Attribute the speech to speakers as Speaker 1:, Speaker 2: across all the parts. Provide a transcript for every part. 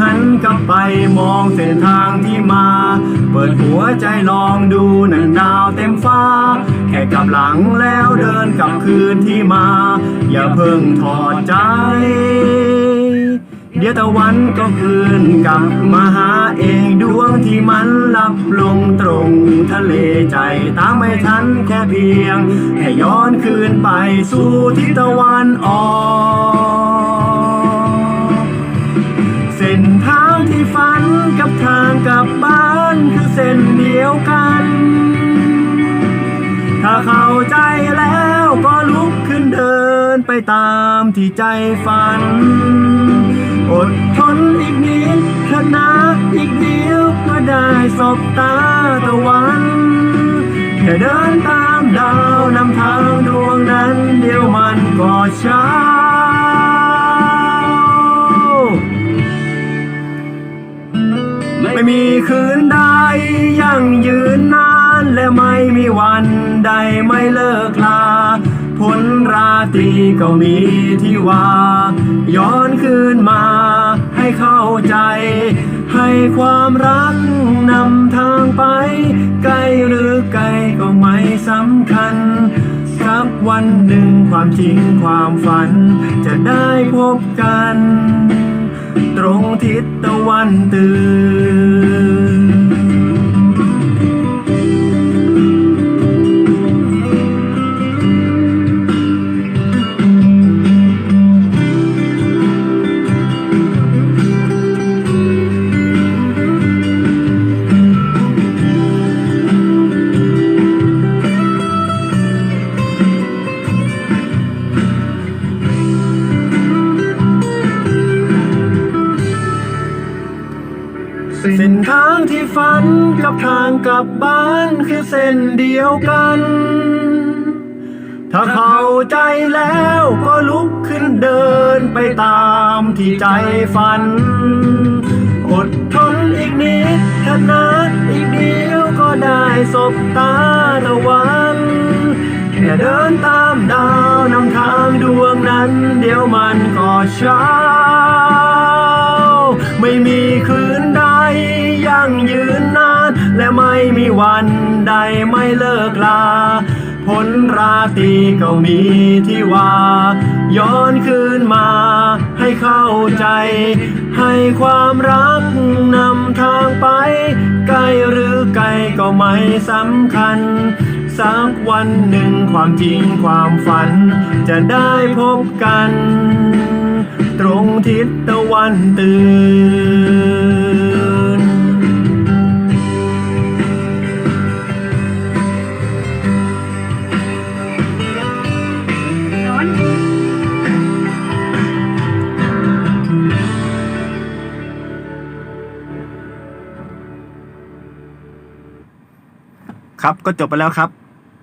Speaker 1: หันกลับไปมองเส้นทางที่มา เปิดหัวใจลองดูหนั่นดาวเต็มฟ้า แค่กลับหลังแล้วเดินกลับคืนที่มา อย่าเพิ่งถอดใจ เดี๋ยวตะวันก็คืนกลับมาหาเองดวงที่มันหลับลงตรงทะเลใจตามไม่ทันแค่เพียงแค่ย้อนคืนไปสู่ทิศตะวันออก เข้าใจแล้วก็ลุกขึ้นเดินไปตามที่ใจฝัน อดทนอีกนิดขนาดอีกเดียวก็ได้สบตาตะวันแค่เดินตามดาวนำทางดวงนั้นเดี๋ยวมันก็เช้าไม่มีคืนใดยั่งยืนนานและไม่มีวัน ใดไม่เลิกลาผลราตรีก็มีที่ว่า ย้อนคืนมาให้เข้าใจ ให้ความรักนำทางไป ไกลหรือไกลก็ไม่สำคัญสักวันหนึ่งความจริงความฝัน จะได้พบกัน ตรงทิศตะวันตื่น เส้นทางที่ฝันกับทางกลับบ้านคือเส้นเดียวกัน ถ้าเข้าใจแล้วก็ลุกขึ้นเดินไปตามที่ใจฝัน อดทนอีกนิดขนาดอีกเดียวก็ได้สบตาตะวันแค่เดินตามดาวนำทางดวงนั้น เดี๋ยวมันก็เช้า ไม่มีคืน งยืนนาน และไม่มีวันใดไม่เลิกลา ผลราตรีก็มีที่ว่า ย้อนคืนมา ให้เข้าใจ ให้ความรักนำทางไป ไกลหรือไกลก็ไม่สำคัญสักวันหนึ่งความจริงความฝัน จะได้พบกัน ตรงทิศตะวันตื่น ครับก็จบไปแล้วครับ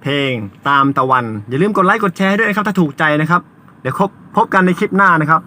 Speaker 1: เพลงตามตะวัน อย่าลืมกดไลค์กดแชร์ด้วยนะครับถ้าถูกใจนะครับ เดี๋ยวพบพบกันในคลิปหน้านะครับ